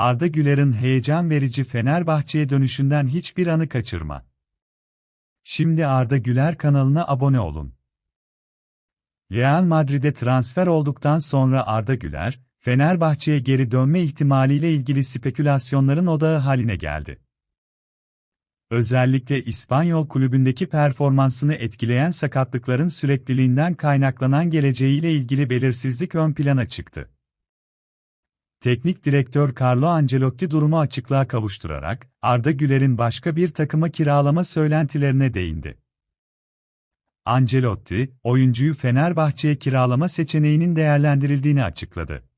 Arda Güler'in heyecan verici Fenerbahçe'ye dönüşünden hiçbir anı kaçırma. Şimdi Arda Güler kanalına abone olun. Real Madrid'e transfer olduktan sonra Arda Güler, Fenerbahçe'ye geri dönme ihtimaliyle ilgili spekülasyonların odağı haline geldi. Özellikle İspanyol kulübündeki performansını etkileyen sakatlıkların sürekliliğinden kaynaklanan geleceğiyle ilgili belirsizlik ön plana çıktı. Teknik direktör Carlo Ancelotti durumu açıklığa kavuşturarak, Arda Güler'in başka bir takıma kiralama söylentilerine değindi. Ancelotti, oyuncuyu Fenerbahçe'ye kiralama seçeneğinin değerlendirildiğini açıkladı.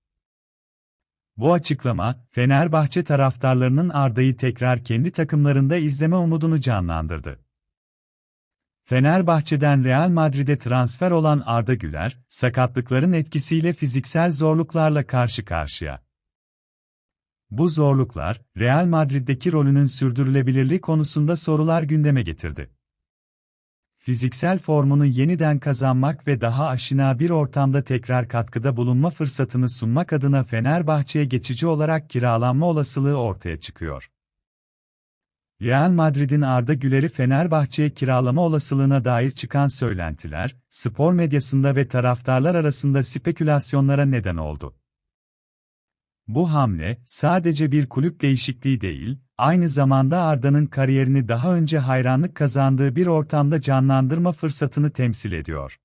Bu açıklama, Fenerbahçe taraftarlarının Arda'yı tekrar kendi takımlarında izleme umudunu canlandırdı. Fenerbahçe'den Real Madrid'e transfer olan Arda Güler, sakatlıkların etkisiyle fiziksel zorluklarla karşı karşıya. Bu zorluklar, Real Madrid'deki rolünün sürdürülebilirliği konusunda sorular gündeme getirdi. Fiziksel formunu yeniden kazanmak ve daha aşina bir ortamda tekrar katkıda bulunma fırsatını sunmak adına Fenerbahçe'ye geçici olarak kiralanma olasılığı ortaya çıkıyor. Real Madrid'in Arda Güler'i Fenerbahçe'ye kiralama olasılığına dair çıkan söylentiler, spor medyasında ve taraftarlar arasında spekülasyonlara neden oldu. Bu hamle, sadece bir kulüp değişikliği değil, aynı zamanda Arda'nın kariyerini daha önce hayranlık kazandığı bir ortamda canlandırma fırsatını temsil ediyor.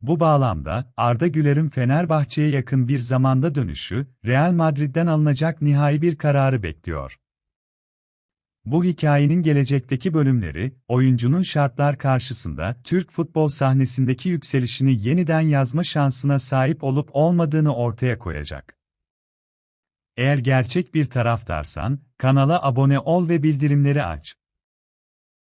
Bu bağlamda, Arda Güler'in Fenerbahçe'ye yakın bir zamanda dönüşü, Real Madrid'den alınacak nihai bir kararı bekliyor. Bu hikayenin gelecekteki bölümleri, oyuncunun şartlar karşısında Türk futbol sahnesindeki yükselişini yeniden yazma şansına sahip olup olmadığını ortaya koyacak. Eğer gerçek bir taraftarsan, kanala abone ol ve bildirimleri aç.